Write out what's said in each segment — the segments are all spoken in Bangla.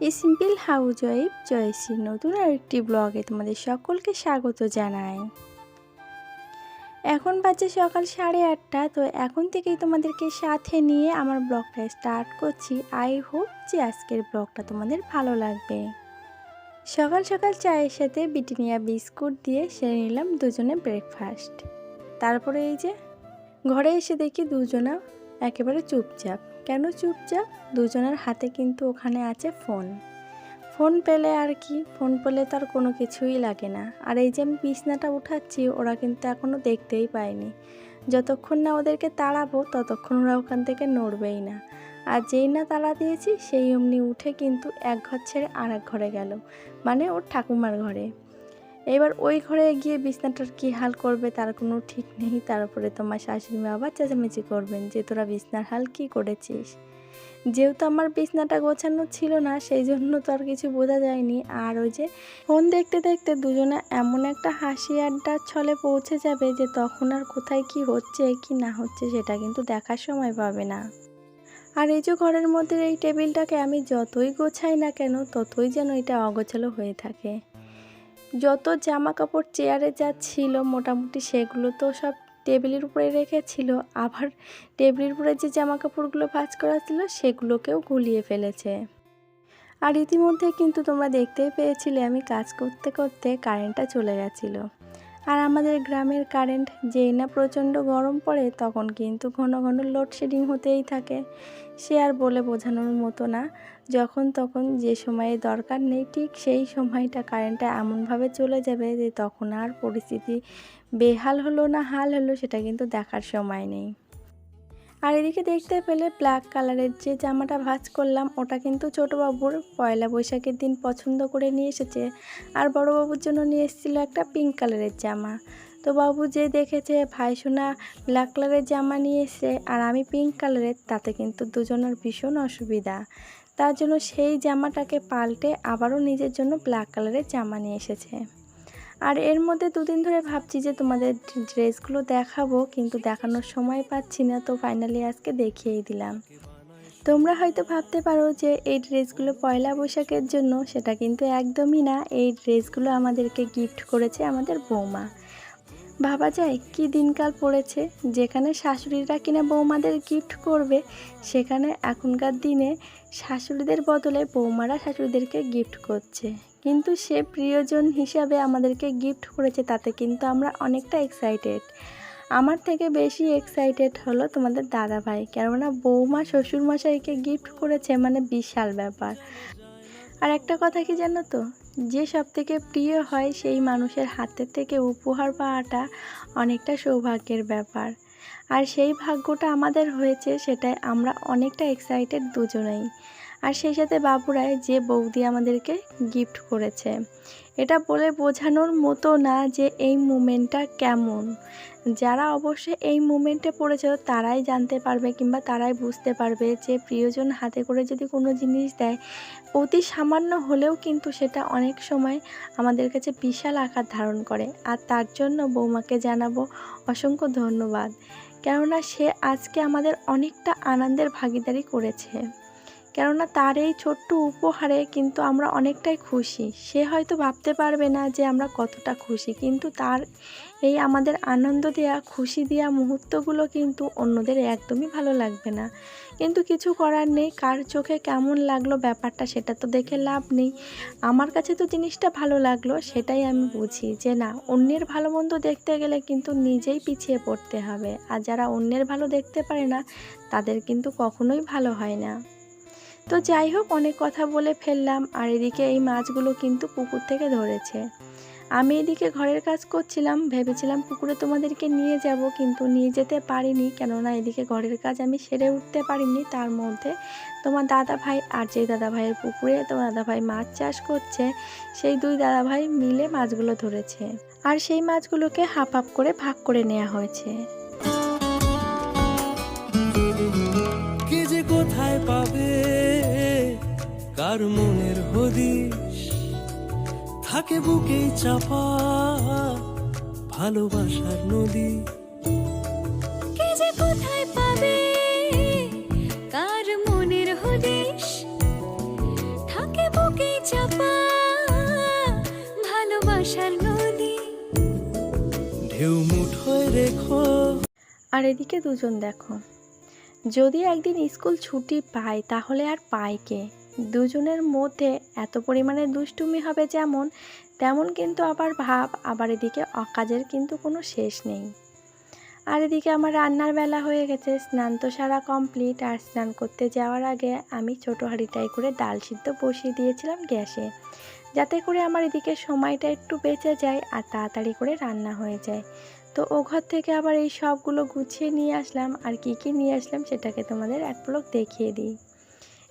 এই সিম্পল হাউস ওয়াইফ জয়শ্রীর নতুন আরেকটি ব্লগে তোমাদের সকলকে স্বাগত জানাই। এখন বাজে সকাল সাড়ে আটটা, তো এখন থেকেই তোমাদেরকে সাথে নিয়ে আমার ব্লগটা স্টার্ট করছি। আই হোপ যে আজকের ব্লগটা তোমাদের ভালো লাগবে। সকাল সকাল চায়ের সাথে বিটিনিয়া বিস্কুট দিয়ে সেরে নিলাম দুজনে ব্রেকফাস্ট তারপরে এই যে ঘরে এসে দেখি দুজনা একেবারে চুপচাপ। কেন চুপচাপ? দুজনের হাতে কিন্তু ওখানে আছে ফোন। ফোন পেলে আর কি? ফোন পেলে তো আর কোনো কিছুই লাগে না। আর এই যে আমি বিছনাটা উঠাচ্ছি, ওরা কিন্তু এখনও দেখতেই পায়নি। যতক্ষণ না ওদেরকে তাড়াবো, ততক্ষণ ওরা ওখান থেকে নড়বেই না। আর যেই না তাড়া দিয়েছি, সেই অমনি উঠে কিন্তু এক ঘর ছেড়ে আর এক ঘরে গেল। মানে ওর ঠাকুমার ঘরে। এবার ওই ঘরে গিয়ে বিছনাটার কী হাল করবে তার কোনো ঠিক নেই। তারপরে তোমার শাশুড়ি মা আবার চেঁচামেচি করবেন যে, তোরা বিছনার হাল কী করেছিস? যেহেতু আমার বিছনাটা গোছানো ছিল না সেই জন্য তো আর কিছু বোঝা যায়নি। আর ওই যে ফোন দেখতে দেখতে দুজনে এমন একটা হাসি আড্ডার ছলে পৌঁছে যাবে যে, তখন আর কোথায় কি হচ্ছে, কি না হচ্ছে সেটা কিন্তু দেখার সময় পাবে না। আর এই যে ঘরের মধ্যে এই টেবিলটাকে আমি যতই গোছাই না কেন, ততই যেন এটা অগোছালো হয়ে থাকে। যত জামা কাপড় চেয়ারে যা ছিল মোটামুটি সেগুলো তো সব টেবিলের উপরে রেখেছিল। আবার টেবিলের উপরে যে জামা কাপড়গুলো ভাজ করা ছিল সেগুলোকেও গুলিয়ে ফেলেছে। আর ইতিমধ্যে কিন্তু তোমরা দেখতেই পেয়েছিলে আমি কাজ করতে করতে কারেন্টটা চলে গেছিল। আর আমাদের গ্রামের কারেন্ট যেই না প্রচণ্ড গরম পড়ে, তখন কিন্তু ঘন ঘন লোডশেডিং হতেই থাকে। সে আর বলে বোঝানোর মতো না। যখন তখন যে সময়ে দরকার নেই, ঠিক সেই সময়টা কারেন্টটা এমনভাবে চলে যাবে যে তখন আর পরিস্থিতি বেহাল হলো না হাল হলো, সেটা কিন্তু দেখার সময় নেই। আর এদিকে দেখতে পেলে ব্ল্যাক কালারের যে জামাটা ভাজ করলাম, ওটা কিন্তু ছোটোবাবুর পয়লা বৈশাখের দিন পছন্দ করে নিয়ে এসেছে। আর বড়োবাবুর জন্য নিয়ে এসেছিল একটা পিঙ্ক কালারের জামা। তো বাবু যে দেখেছে, ভাই সোনা ব্ল্যাক কালারের জামা নিয়ে আর আমি পিঙ্ক কালারের তাতে কিন্তু দুজনের ভীষণ অসুবিধা। তার জন্য সেই জামাটাকে পাল্টে আবারও নিজের জন্য ব্ল্যাক কালারের জামা নিয়ে এসেছে। আর এর মধ্যে দুদিন ধরে ভাবছি যে তোমাদের ড্রেসগুলো দেখাবো, কিন্তু দেখানোর সময় পাচ্ছি না, তো ফাইনালি আজকে দেখিয়েই দিলাম। তোমরা হয়তো ভাবতে পারো যে এই ড্রেসগুলো পয়লা বৈশাখের জন্য, সেটা কিন্তু একদমই না। এই ড্রেসগুলো আমাদেরকে গিফট করেছে আমাদের বৌমা। ভাবা যায় কি দিনকাল পড়েছে, যেখানে শাশুড়িরা কিনা বৌমাদের গিফট করবে, সেখানে এখনকার দিনে শাশুড়িদের বদলে বৌমারা শাশুড়িদেরকে গিফট করছে। কিন্তু সে প্রিয়জন হিসাবে আমাদেরকে গিফট করেছে, তাতে কিন্তু আমরা অনেকটা এক্সাইটেড আমার থেকে বেশি এক্সাইটেড হলো তোমাদের দাদা ভাই কেননা বৌমা শ্বশুরমশাইকে গিফট করেছে মানে বিশাল ব্যাপার। আর একটা কথা কি জানো তো? যে সব থেকে প্রিয় হয় সেই মানুষের হাতের থেকে উপহার পাওয়াটা অনেকটা সৌভাগ্যের ব্যাপার। আর সেই ভাগ্যটা আমাদের হয়েছে, সেটাই আমরা অনেকটা এক্সাইটেড দুজনেই। আর সেই সাথে বাবুরায় যে বৌদি আমাদেরকে গিফট করেছে। এটা বলে বোঝানোর মতো না যে এই মুমেন্টটা কেমন। যারা অবশ্যই এই মুমেন্টে পড়েছে, তারাই জানতে পারবে কিংবা তারাই বুঝতে পারবে যে প্রিয়জন হাতে করে যদি কোনো জিনিস দেয়, অতি সামান্য হলেও কিন্তু সেটা অনেক সময় আমাদের কাছে বিশাল আকার ধারণ করে। আর তার জন্য বৌমাকে জানাব অসংখ্য ধন্যবাদ। কেননা সে আজকে আমাদের অনেকটা আনন্দের ভাগিদারি করেছে। কেননা তার এই ছোট্ট উপহারে কিন্তু আমরা অনেকটাই খুশি। সে হয়তো ভাবতে পারবে না যে আমরা কতটা খুশি, কিন্তু তার এই আমাদের আনন্দ দেওয়া খুশি দেওয়া মুহূর্তগুলো কিন্তু অন্যদের একদমই ভালো লাগবে না। কিন্তু কিছু করার নেই, কার চোখে কেমন লাগল ব্যাপারটা সেটা তো দেখে লাভ নেই। আমার কাছে তো জিনিসটা ভালো লাগল, সেটাই আমি বুঝি যে না, অন্যের ভালো মন্দ দেখতে গেলে কিন্তু নিজেই পিছিয়ে পড়তে হবে। আর যারা অন্যের ভালো দেখতে পারে না, তাদের কিন্তু কখনোই ভালো হয় না। তো যাই হোক, অনেক কথা বলে ফেললাম। আর এদিকে এই মাছগুলো কিন্তু পুকুর থেকে ধরেছে। আমি এদিকে ঘরের কাজ করছিলাম, ভেবেছিলাম পুকুরে তোমাদেরকে নিয়ে যাব, কিন্তু নিয়ে যেতে পারিনি। কেননা এদিকে ঘরের কাজ আমি সেরে উঠতে পারিনি। তার মধ্যে তোমার দাদা ভাই আর যে দাদা ভাইয়ের পুকুরে তোমার দাদা ভাই মাছ চাষ করছে, সেই দুই দাদা ভাই মিলে মাছগুলো ধরেছে। আর সেই মাছগুলোকে হাফ হাফ করে ভাগ করে নেওয়া হয়েছে। কার মনের হদিশ। থাকে বুকেই চাপা ভালোবাসার নদী। কে যে কোথায় পাবে? কার মনের হদিশ? থাকে বুকে চাপা ভালোবাসার নদী। ঢেউ মুঠোয় রেখো। আর এদিকে দুজন দেখো। যদি একদিন স্কুল ছুটি পায় তাহলে আর পায় কে? দুজনের মধ্যে এত পরিমাণে দুষ্টুমি হবে যেমন, তেমন কিন্তু আবার ভাব, আবার এদিকে অকাজের কিন্তু কোনো শেষ নেই। আর এদিকে আমার রান্নার বেলা হয়ে গেছে, স্নান তো সারা কমপ্লিট, আর স্নান করতে যাওয়ার আগে আমি ছোটো হাঁড়িটাই করে ডাল সিদ্ধ বসিয়ে দিয়েছিলাম গ্যাসে, যাতে করে আমার এদিকে সময়টা একটু বেঁচে যায় আর তাড়াতাড়ি করে রান্না হয়ে যায়। তো ও ঘর থেকে আবার এই সবগুলো গুছিয়ে নিয়ে আসলাম, আর কি কি নিয়ে আসলাম সেটাকে তোমাদের এক পলক দেখিয়ে দিই।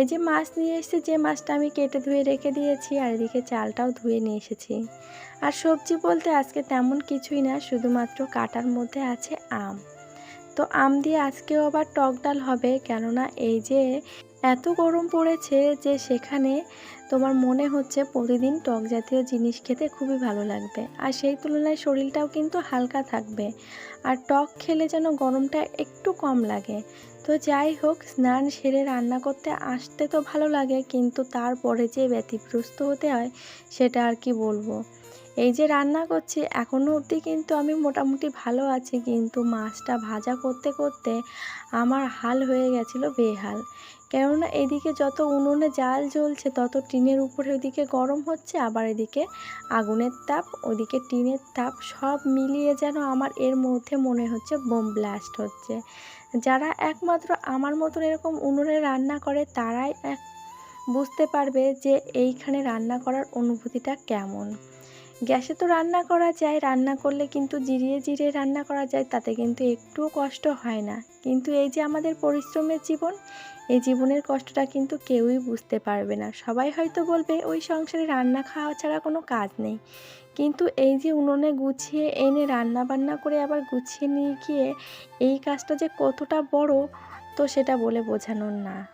এই যে মাছ নিয়ে এসেছি, যে মাছটা আমি কেটে ধুয়ে রেখে দিয়েছি আর এদিকে চালটাও ধুয়ে নিয়ে এসেছি। আর সবজি বলতে আজকে তেমন কিছুই না, শুধুমাত্র কাটার মধ্যে আছে আম। তো আম দিয়ে আজকেও আবার টক ডাল হবে, কেননা এই যে এত গরম পড়েছে যে সেখানে তোমার মনে হচ্ছে প্রতিদিন টক জাতীয় জিনিস খেতে খুবই ভালো লাগবে। আর সেই তুলনায় শরীরটাও কিন্তু হালকা থাকবে। আর টক খেলে যেন গরমটা একটু কম লাগে। তো যাই হোক, স্নান সেরে রান্না করতে আসতে তো ভালো লাগে, কিন্তু তারপরে যে ব্যতিগ্রস্ত হতে হয়, সেটা আর কি বলব? এই যে রান্না করছি এখনও অবধি কিন্তু আমি মোটামুটি ভালো আছি, কিন্তু মাছটা ভাজা করতে করতে আমার হাল হয়ে গেছিল বেহাল। কেননা এদিকে যত উনুনে জাল জ্বলছে, তত টিনের উপরে ওদিকে গরম হচ্ছে, আবার এদিকে আগুনের তাপ ওদিকে টিনের তাপ সব মিলিয়ে যেন আমার এর মধ্যে মনে হচ্ছে বোম ব্লাস্ট হচ্ছে। যারা একমাত্র আমার মতন এরকম উনুনে রান্না করে, তারাই এক, বুঝতে পারবে যে এইখানে রান্না করার অনুভূতিটা কেমন। গ্যাসে তো রান্না করা যায়, রান্না করলে কিন্তু জিরিয়ে জিরিয়ে রান্না করা যায়, তাতে কিন্তু একটুও কষ্ট হয় না। কিন্তু এই যে আমাদের পরিশ্রমের জীবন, এই জীবনের কষ্টটা কিন্তু কেউই বুঝতে পারবে না। সবাই হয়তো বলবে, ওই সংসারে রান্না খাওয়া ছাড়া কোনো কাজ নেই। কিন্তু এই যে উনুনে গুছিয়ে এনে রান্না বান্না করে আবার গুছিয়ে নিয়ে গিয়ে এই কাজটা যে কতটা বড়, তো সেটা বলে বোঝানোর না।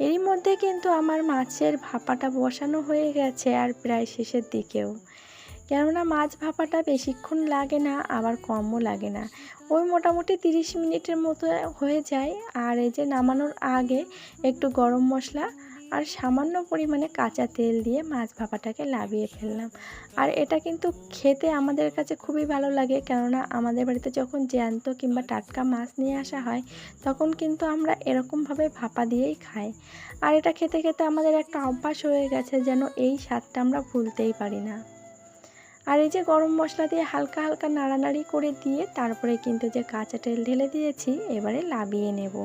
এরই মধ্যে কিন্তু আমার মাছের ভাপাটা বসানো হয়ে গেছে আর প্রায় শেষের দিকেও। কেননা মাছ ভাপাটা বেশিক্ষণ লাগে না, আবার কমও লাগে না। ওই মোটামুটি তিরিশ মিনিটের মতো হয়ে যায়। আর এই যে নামানোর আগে একটু গরম মশলা আর সামান্য পরিমাণে কাঁচা তেল দিয়ে মাছ ভাপাটাকে লাভিয়ে ফেললাম। আর এটা কিন্তু খেতে আমাদের কাছে খুবই ভালো লাগে, কেননা আমাদের বাড়িতে যখন জ্যান্ত কিংবা টাটকা মাছ নিয়ে আসা হয়, তখন কিন্তু আমরা এরকমভাবে ভাপা দিয়েই খাই। আর এটা খেতে খেতে আমাদের একটা অভ্যাস হয়ে গেছে যেন এই স্বাদটা আমরা ভুলতেই পারি না। আর এই যে গরম মশলা দিয়ে হালকা হালকা নাড়ানাড়ি করে দিয়ে তারপরে কিন্তু যে কাঁচা তেল ঢেলে দিয়েছি, এবারে লাবিয়ে নেব।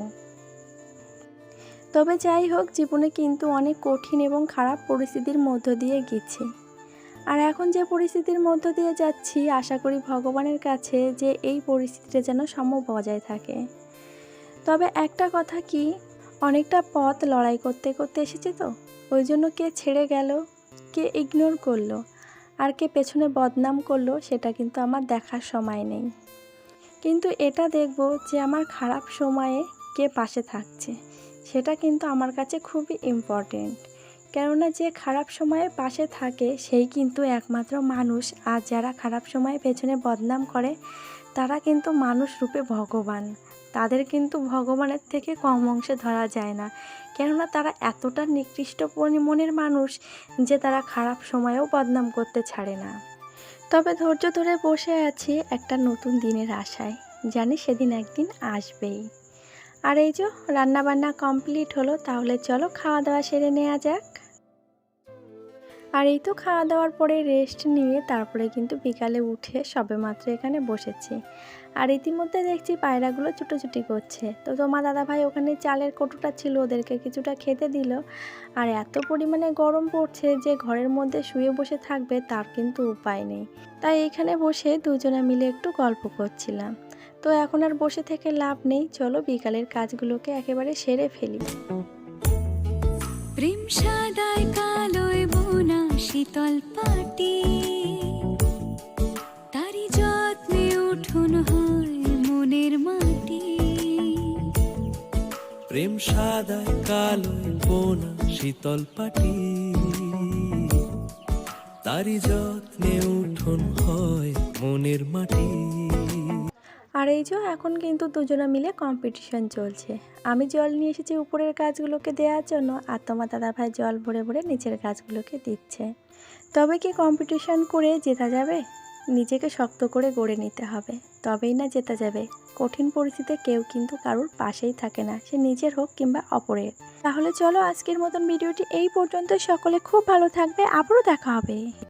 তবে যাই হোক জীবনে কিন্তু অনেক কঠিন এবং খারাপ পরিস্থিতির মধ্য দিয়ে গেছে। আর এখন যে পরিস্থিতির মধ্য দিয়ে যাচ্ছি, আশা করি ভগবানের কাছে যে এই পরিস্থিতিটা যেন সম বজায় থাকে। তবে একটা কথা কি, অনেকটা পথ লড়াই করতে করতে এসেছি তো, ওই জন্য কে ছেড়ে গেল, কে ইগনোর করল, আর কে পেছনে বদনাম করল, সেটা কিন্তু আমার দেখার সময় নেই। কিন্তু এটা দেখব যে আমার খারাপ সময়ে কে পাশে থাকছে। সেটা কিন্তু আমার কাছে খুবই ইম্পর্টেন্ট কেননা যে খারাপ সময়ে পাশে থাকে, সেই কিন্তু একমাত্র মানুষ। আর যারা খারাপ সময়ে পেছনে বদনাম করে, তারা কিন্তু মানুষ রূপে ভগবান। তাদের কিন্তু ভগবানের থেকে কম অংশে ধরা যায় না। কেননা তারা এতটা নিকৃষ্ট মনের মানুষ যে তারা খারাপ সময়েও বদনাম করতে ছাড়ে না। তবে ধৈর্য ধরে বসে আছি একটা নতুন দিনের আশায়। জানি সেদিন একদিন আসবেই। আর এই যে রান্না বান্না কমপ্লিট হলো, তাহলে চলো খাওয়া দাওয়া সেরে নেওয়া যাক। আর এই তো খাওয়া দাওয়ার পরে রেস্ট নিয়ে তারপরে কিন্তু বিকালে উঠে সবেমাত্র এখানে বসেছি। আর ইতিমধ্যে দেখছি পায়রাগুলো ছুটোছুটি করছে। তো তোমার দাদাভাই ওখানে চালের কটুটা ছিল, ওদেরকে কিছুটা খেতে দিল। আর এত পরিমাণে গরম পড়ছে যে ঘরের মধ্যে শুয়ে বসে থাকবে, তার কিন্তু উপায় নেই। তাই এখানে বসে দুজনে মিলে একটু গল্প করছিলাম। তো এখন আর বসে থেকে লাভ নেই। চলো বিকালের কাজগুলোকে একেবারে সেরে ফেলি। প্রেম সাদায় কালোয় বোনা শীতল পাটি। তারি যত্নে উঠুন হয় মনের মাটি। প্রেম সাদায় কালোয় বোনা শীতল পাটি। তারি যত্নে উঠোন হয় মনের মাটি। আর এই যে এখন কিন্তু দুজনে মিলে কম্পিটিশন চলছে। আমি জল নিয়ে এসেছি উপরের গাছগুলোকে দেওয়ার জন্য আর তোমার দাদাভাই জল ভরে ভরে নিচের গাছগুলোকে দিচ্ছে। তবে কি কম্পিটিশন করে জেতা যাবে? নিজেকে শক্ত করে গড়ে নিতে হবে। তবেই না জেতা যাবে। কঠিন পরিস্থিতিতে কেউ কিন্তু কারোর পাশেই থাকে না। সে নিজের হোক কিংবা অপরের। তাহলে চলো আজকের মতন ভিডিওটি এই পর্যন্ত সকলে খুব ভালো থাকবে। আবারও দেখা হবে।